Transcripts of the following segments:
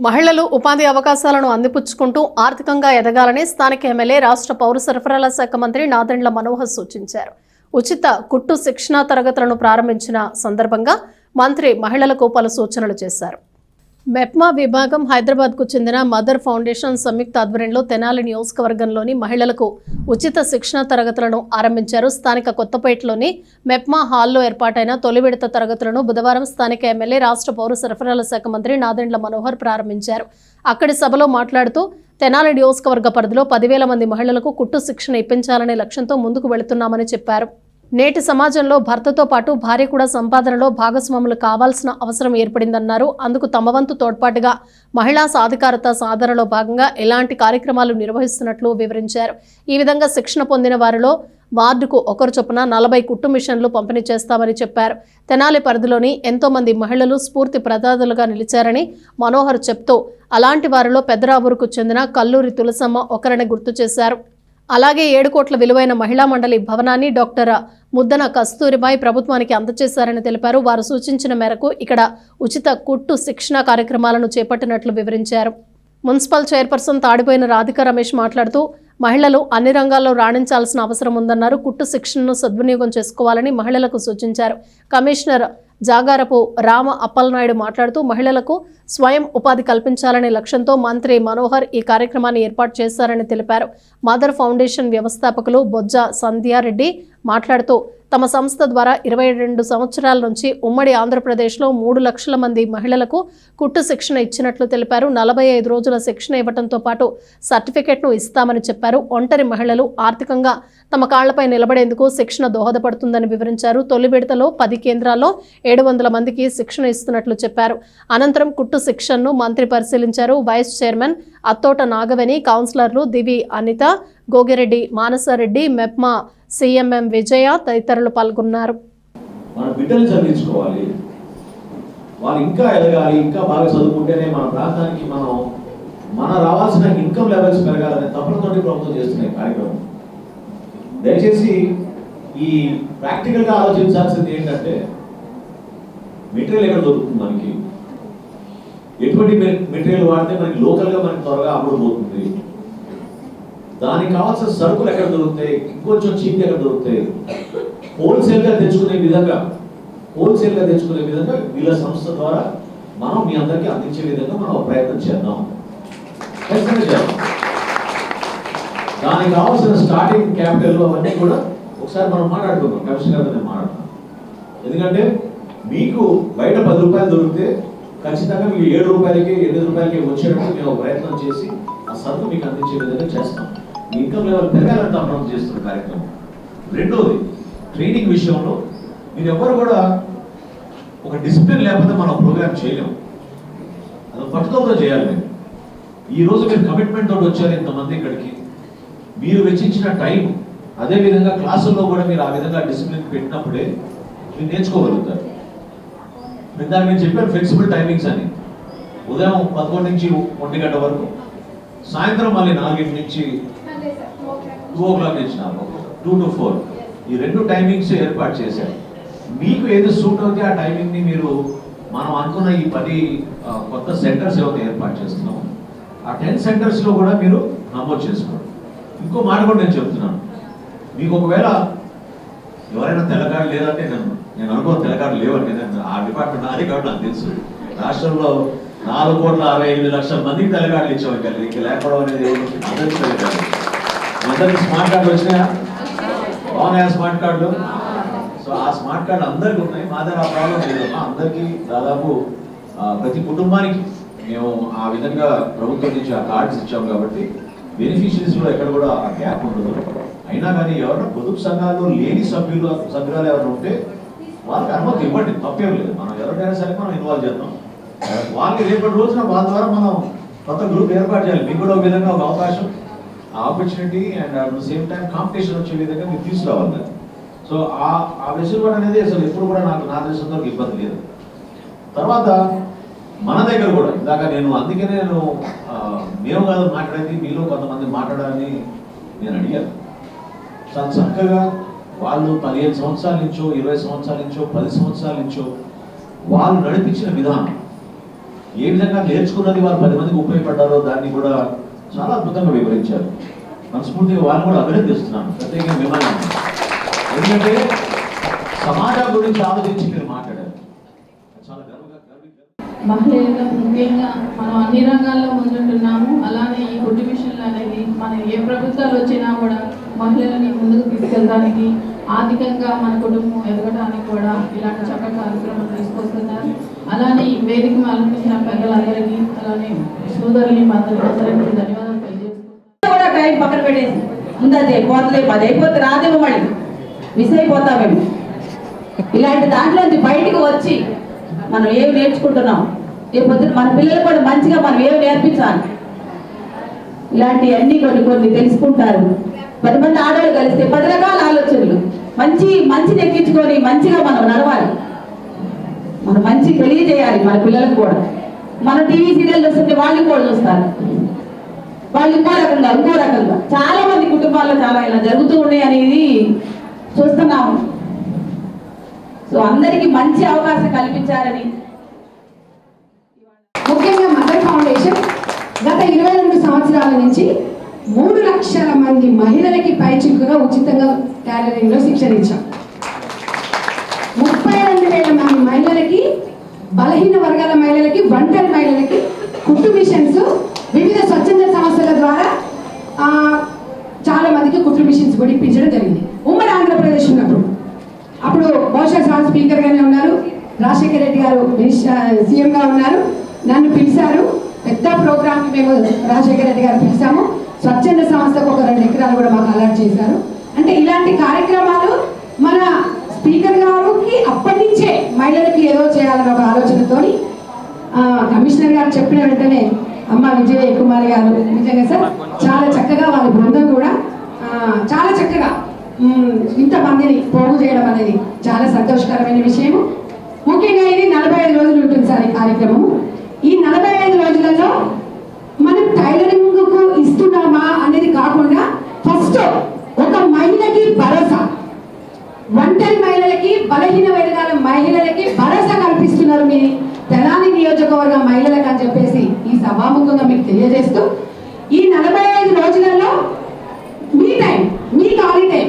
మహిళలు ఉపాధి అవకాశాలను అందిపుచ్చుకుంటూ ఆర్థికంగా ఎదగాలని స్థానిక ఎమ్మెల్యే రాష్ట్ర పౌర సరఫరాల శాఖ మంత్రి నాదెండ్ల మనోహర్ సూచించారు. ఉచిత కుట్టు శిక్షణా తరగతులను ప్రారంభించిన సందర్భంగా మంత్రి మహిళలకు పలు సూచనలు చేశారు. మెప్మా విభాగం హైదరాబాద్కు చెందిన మదర్ ఫౌండేషన్ సంయుక్త ఆధ్వర్యంలో తెనాలి నియోజకవర్గంలోని మహిళలకు ఉచిత శిక్షణ తరగతులను ఆరంభించారు. స్థానిక కొత్తపేటలోని మెప్మా హాల్లో ఏర్పాటైన తొలి విడత తరగతులను బుధవారం స్థానిక ఎమ్మెల్యే రాష్ట్ర పౌర సరఫరాల శాఖ మంత్రి నాదెండ్ల మనోహర్ ప్రారంభించారు. అక్కడి సభలో మాట్లాడుతూ తెనాలి నియోజకవర్గ పరిధిలో పదివేల మంది మహిళలకు కుట్టు శిక్షణ ఇప్పించాలనే లక్ష్యంతో ముందుకు వెళుతున్నామని చెప్పారు. నేటి సమాజంలో భర్తతో పాటు భార్య కూడా సంపాదనలో భాగస్వాములు కావాల్సిన అవసరం ఏర్పడిందన్నారు. అందుకు తమ వంతు తోడ్పాటుగా మహిళా సాధికారత సాధనలో భాగంగా ఎలాంటి కార్యక్రమాలు నిర్వహిస్తున్నట్లు వివరించారు. ఈ విధంగా శిక్షణ పొందిన వారిలో వార్డుకు ఒకరు చొప్పున నలభై కుట్టు మిషన్లు పంపిణీ చేస్తామని చెప్పారు. తెనాలి పరిధిలోని ఎంతో మంది మహిళలు స్ఫూర్తి ప్రదాతలుగా నిలిచారని మనోహర్ చెప్తూ అలాంటి వారిలో పెద్దరాబూరుకు చెందిన కల్లూరి తులసమ్మ ఒకరిని గుర్తు చేశారు. అలాగే ఏడు కోట్ల విలువైన మహిళా మండలి భవనాన్ని డాక్టర్ ముద్దన కస్తూరిబాయి ప్రభుత్వానికి అందజేశారని తెలిపారు. వారు సూచించిన మేరకు ఇక్కడ ఉచిత కుట్టు శిక్షణ కార్యక్రమాలను చేపట్టినట్లు వివరించారు. మున్సిపల్ చైర్పర్సన్ తాడిపోయిన రాధిక రమేష్ మాట్లాడుతూ మహిళలు అన్ని రంగాల్లో రాణించాల్సిన అవసరం ఉందన్నారు. కుట్టు శిక్షణను సద్వినియోగం చేసుకోవాలని మహిళలకు సూచించారు. కమిషనర్ జాగారపు రామ అప్పలనాయుడు మాట్లాడుతూ మహిళలకు స్వయం ఉపాధి కల్పించాలనే లక్ష్యంతో మంత్రి మనోహర్ ఈ కార్యక్రమాన్ని ఏర్పాటు చేశారని తెలిపారు. మదర్ ఫౌండేషన్ వ్యవస్థాపకులు బొజ్జ సంధ్యారెడ్డి మాట్లాడుతూ తమ సంస్థ ద్వారా ఇరవై రెండు సంవత్సరాల నుంచి ఉమ్మడి ఆంధ్రప్రదేశ్లో మూడు లక్షల మంది మహిళలకు కుట్టు శిక్షణ ఇచ్చినట్లు తెలిపారు. నలభై ఐదు రోజుల శిక్షణ ఇవ్వడంతో పాటు సర్టిఫికెట్ను ఇస్తామని చెప్పారు. ఒంటరి మహిళలు ఆర్థికంగా తమ కాళ్ళపై నిలబడేందుకు శిక్షణ దోహదపడుతుందని వివరించారు. తొలి విడతలో పది కేంద్రాల్లో ఏడు వందల మందికి శిక్షణ ఇస్తున్నట్లు చెప్పారు. అనంతరం కుట్టు శిక్షణను మంత్రి పరిశీలించారు. వైస్ చైర్మన్ అత్తోట నాగవేణి కౌన్సిలర్లు దివి అనిత గోగిరెడ్డి మానసారెడ్డి మెప్మా సిఎంఎం విజయ తదితరులు పాల్గొన్నారు. మన బిడ్డలు చదివించుకోవాలి. వాళ్ళు ఇంకా ఎదగాలి ఇంకా బాగా చదువుకుంటేనే మన ప్రాంతానికి మనం మన రావాల్సిన ఇన్కమ్ లెవెల్స్ పెరగాలనే తపనతోటి ప్రభుత్వం చేస్తున్న కార్యక్రమం. దయచేసి ఈ ప్రాక్టికల్గా ఆలోచించాల్సింది ఏంటంటే మెటీరియల్ ఎక్కడ దొరుకుతుంది మనకి? ఎటువంటి మెటీరియల్ వాడితే మనకి లోకల్గా మనకి త్వరగా అమ్ముడు పోతుంది. దానికి కావాల్సిన సరుకులు ఎక్కడ దొరుకుతాయి? ఇంకొంచెం చీప్ ఎక్కడ దొరుకుతాయి? హోల్సేల్గా తెచ్చుకునే విధంగా హోల్సేల్గా తెచ్చుకునే విధంగా వీళ్ళ సంస్థ ద్వారా మనం మీ అందరికీ అందించే విధంగా మనం ఒక ప్రయత్నం చేద్దాం. ఖచ్చితంగా చేద్దాం. దానికి కావాల్సిన స్టార్టింగ్ క్యాపిటల్ అవన్నీ కూడా ఒకసారి మనం మాట్లాడుకుందాం. కమిషన్ గారితో నేను మాట్లాడతాను. ఎందుకంటే మీకు బయట పది రూపాయలు దొరికితే ఖచ్చితంగా మీకు ఏడు రూపాయలకి ఎనిమిది రూపాయలకి వచ్చేటట్టు మేము ఒక ప్రయత్నం చేసి ఆ సరుకు మీకు అందించే విధంగా చేస్తాం. ఇన్కమ్ లెవెల్ పెరగాలంటే మనం చేస్తున్న కార్యక్రమం. రెండోది ట్రైనింగ్ విషయంలో మీరు ఎవరు కూడా ఒక డిసిప్లిన్ లేకపోతే మనం ప్రోగ్రామ్ చేయలేము. అది పట్టుదలతో చేయాలి మీరు ఈరోజు మీరు కమిట్మెంట్ తోటి వచ్చారు ఇంతమంది ఇక్కడికి. మీరు వెచ్చించిన టైం అదే విధంగా క్లాసుల్లో కూడా మీరు ఆ విధంగా డిసిప్లిన్ పెట్టినప్పుడే మీరు నేర్చుకోగలుగుతారు. ఇందాక నేను చెప్పాను ఫ్లెక్సిబుల్ టైమింగ్స్ అని. ఉదయం పదకొండు నుంచి ఒంటి గంట వరకు. సాయంత్రం మళ్ళీ నాలుగింటి నుంచి టూ ఓ క్లాక్ నుంచి. నాలుగు టూ టు ఫోర్ ఈ రెండు టైమింగ్స్ ఏర్పాటు చేశారు. మీకు ఏది సూట్ అవుతే ఆ టైమింగ్ని మీరు మనం అనుకున్న ఈ పది కొత్త సెంటర్స్ ఏవైతే ఏర్పాటు చేస్తున్నాం ఆ టెన్ సెంటర్స్లో కూడా మీరు నమోదు చేసుకోండి. ఇంకో మాట కూడా నేను చెప్తున్నాను. మీకు ఒకవేళ ఎవరైనా తెల్లగారు లేదంటే నేను నేను అనుకో తెల్లగారు లేవండి నేను ఆ డిపార్ట్మెంట్ నాది కాబట్టి నాకు తెలుసు. రాష్ట్రంలో నాలుగు కోట్ల అరవై ఎనిమిది లక్షల మందికి తెల్లగారులు ఇచ్చాం ఇంకా ఇంకా లేకపోవడం అనేది అందరికీ అందరికి స్మార్ట్ కార్డు వచ్చినాయా? బాగున్నాయా స్మార్ట్ కార్డు సో ఆ స్మార్ట్ కార్డు అందరికి ఉన్నాయి. మా దగ్గర ఆ ప్రాబ్లం లేదు అందరికీ దాదాపు ప్రతి కుటుంబానికి మేము ఆ విధంగా ప్రభుత్వం నుంచి ఆ కార్డ్స్ ఇచ్చాం కాబట్టి బెనిఫిషరీస్ కూడా ఎక్కడ కూడా ఆ గ్యాప్ ఉండదు. అయినా కానీ ఎవరైనా పొదుపు సంఘాల్లో లేని సభ్యులు సభ్యురాలు ఎవరైనా ఉంటే వాళ్ళకి అనుమతి ఇవ్వండి. తప్పేం లేదు. మనం ఎవరికైనా సరే మనం ఇన్వాల్వ్ చేద్దాం. వాళ్ళకి రేపటి రోజున వాళ్ళ ద్వారా మనం కొత్త గ్రూప్ ఏర్పాటు చేయాలి. మీకు కూడా ఒక విధంగా ఒక అవకాశం. Opportunity and at the same time competition వచ్చే విధంగా మీరు తీసుకురావాలి. దాన్ని. సో ఆ ఆ వెసులుబాటు అనేది అసలు ఎప్పుడు కూడా నాకు నా దేశంలో ఇబ్బంది లేదు. తర్వాత మన దగ్గర కూడా ఇందాక నేను అందుకే నేను మేము కాదు మాట్లాడేది మీలో కొంతమంది మాట్లాడాలని నేను అడిగాను. చాలా చక్కగా వాళ్ళు పదిహేను సంవత్సరాల నుంచో ఇరవై సంవత్సరాల నుంచో పది సంవత్సరాల నుంచో వాళ్ళు నడిపించిన విధానం ఏ విధంగా నేర్చుకున్నది వారు పది మందికి ఉపయోగపడ్డారో దాన్ని కూడా చాలా అద్భుతంగా వివరించారు. మనస్ఫూర్తిగా వారిని కూడా అభినందిస్తున్నాను. ప్రత్యేకంగా మిమ్మల్ని ఎందుకంటే సమాజం గురించి ఆలోచించి మీరు మాట్లాడారు. చాలా మహిళలుగా ముఖ్యంగా మనం అన్ని రంగాల్లో ముందుంటున్నాము. అలానే ఈ గుడ్డి మిషన్లు అనేది మన ఏ ప్రభుత్వాలు వచ్చినా కూడా మహిళలని ముందుకు తీసుకెళ్ళడానికి ఆర్థికంగా మన కుటుంబం ఎదగడానికి కూడా ఇలాంటి చక్కటి కార్యక్రమాలు తీసుకొస్తున్నారు. అలానే ఈ వేదిక ఆలోచించిన పెద్దలందరికీ అలానే సోదరుని మాత్రం ధన్యవాదాలు కూడా టైం పక్కన పెట్టేసి ఉందదే పోతలే పది అయిపోతే రాదేమో మళ్ళీ. మిస్ అయిపోతామేమో ఇలాంటి దాంట్లో బయటకు వచ్చి మనం ఏమి నేర్చుకుంటున్నాం? రేపు పొద్దున మన పిల్లలు కూడా మంచిగా మనం ఏమి నేర్పించాలి? ఇలాంటివన్నీ కొన్ని కొన్ని తెలుసుకుంటారు. పది మంది ఆడవాళ్ళు కలిస్తే పది రకాల ఆలోచనలు. మంచి మంచిని ఎక్కించుకొని మంచిగా మనం నడవాలి. మనం మంచి తెలియజేయాలి మన పిల్లలకు కూడా. మన టీవీ సీరియల్ చూస్తుంటే వాళ్ళు కూడా చూస్తారు. వాళ్ళు ఇంకో రకంగా ఇంకో రకంగా. చాలా మంది కుటుంబాల్లో చాలా ఇలా జరుగుతూ ఉన్నాయి అనేది చూస్తున్నాము. సో అందరికీ మంచి అవకాశం కల్పించారని ముఖ్యంగా మదర్ ఫౌండేషన్ గత ఇరవై రెండు సంవత్సరాల నుంచి మూడు లక్షల మంది మహిళలకి పైచిలుకుగా ఉచితంగా టైలరింగ్లో శిక్షణ ఇచ్చాం ముప్పై రెండు వేల మంది మహిళలకి బలహీన వర్గాల మహిళలకి ఒంటరి మహిళలకి కుట్టు మిషన్స్ వివిధ స్వచ్ఛంద సంస్థల ద్వారా చాలా మందికి కుట్టు మిషన్స్ కూడా ఇప్పించడం జరిగింది. ఉమ్మడి ఆంధ్రప్రదేశ్ ఉన్నప్పుడు అప్పుడు బహుశా సార్ స్పీకర్గానే ఉన్నారు రాజశేఖర రెడ్డి గారు సీఎంగా ఉన్నారు నన్ను పిలిచారు. పెద్ద ప్రోగ్రామ్కి మేము రాజశేఖర రెడ్డి గారు పిలిచాము. స్వచ్ఛంద సంస్థకు ఒక రెండు ఎకరాలు కూడా మాకు అలర్ట్ చేశారు. అంటే ఇలాంటి కార్యక్రమాలు స్పీకర్ గారికి అప్పటి నుంచే మహిళలకి ఏదో చేయాలన్న ఒక ఆలోచనతో కమిషనర్ గారు చెప్పిన వెంటనే అమ్మ విజయ కుమార్ గారు నిజంగా సార్ చాలా చక్కగా వాళ్ళ బృందం కూడా చాలా చక్కగా ఇంతమందిని పోగు చేయడం అనేది చాలా సంతోషకరమైన విషయము. ముఖ్యంగా ఇది నలభై ఐదు రోజులు ఉంటుంది సార్ ఈ కార్యక్రమం ఈ నలభై ఐదు రోజులలో మనం టైలరింగ్కు ఇస్తున్నామా అనేది కాకుండా ఫస్ట్ ఒక మహిళకి భరోసా. ఒంటరి మహిళలకి బలహీన వర్గాల మహిళలకి భరోసా కల్పిస్తున్నారు మీ తెనాలి నియోజకవర్గ మహిళలకు అని చెప్పేసి ఈ సభాముఖంగా మీకు తెలియజేస్తూ ఈ నలభై ఐదు రోజులలో మీ టైం మీ ఖాళీ టైం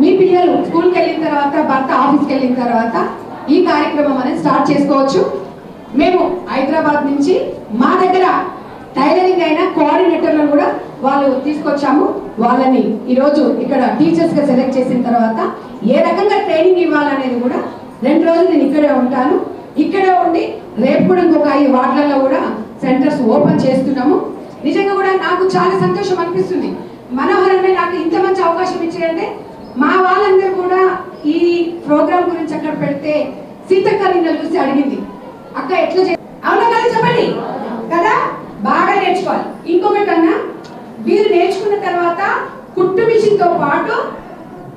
మీ పిల్లలు స్కూల్కి వెళ్ళిన తర్వాత భర్త ఆఫీస్కి వెళ్ళిన తర్వాత ఈ కార్యక్రమం అనేది స్టార్ట్ చేసుకోవచ్చు. మేము హైదరాబాద్ నుంచి మా దగ్గర టైలరింగ్ అయిన కోఆర్డినేటర్లను కూడా వాళ్ళు తీసుకొచ్చాము. వాళ్ళని ఈరోజు ఇక్కడ టీచర్స్గా సెలెక్ట్ చేసిన తర్వాత ఏ రకంగా ట్రైనింగ్ ఇవ్వాలనేది కూడా రెండు రోజులు నేను ఇక్కడే ఉంటాను. ఇక్కడే ఉండి రేపు కూడా ఇంకొక ఐదు వార్డులలో కూడా సెంటర్స్ ఓపెన్ చేస్తున్నాము. నిజంగా కూడా నాకు చాలా సంతోషం అనిపిస్తుంది. మనోహరమే నాకు ఇంత మంచి అవకాశం ఇచ్చారంటే మా వాళ్ళందరూ కూడా ఈ ప్రోగ్రామ్ గురించి అక్కడ పెడితే సీతక్క నిన్న చూసి అడిగింది. అక్క ఎట్లా చే అవునా కదా చెప్పండి. కదా? బాగా నేర్చుకోవాలి. ఇంకొకటి కన్నా వీరు నేర్చుకున్న తర్వాత కుట్టు మిషన్తో పాటు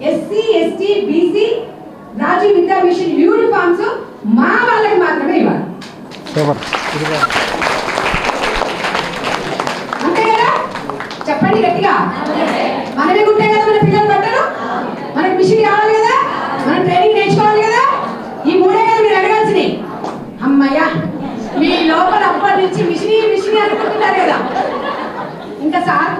ఎస్సీ ఎస్టీ బీసీ రాజీవ్ విద్యా మిషన్ యూనిఫామ్స్ మా వాళ్ళకి మాత్రమే ఇవ్వాలి. అంతే కదా? చెప్పండి గట్టిగా. మనమే గుట్టే కదా మన పిల్లలు పట్టరు మనకి మిషన్ కావాలి కదా? మనం ట్రైనింగ్ నేర్చుకోవాలి కదా? ఈ మూడే కదా మీరు అడగాల్సినవి. అమ్మయ్యా మీ లోపల అప్పటి నుంచి మిషన్ మిషన్ అనుకుంటున్నారు కదా. ఇంకా సార్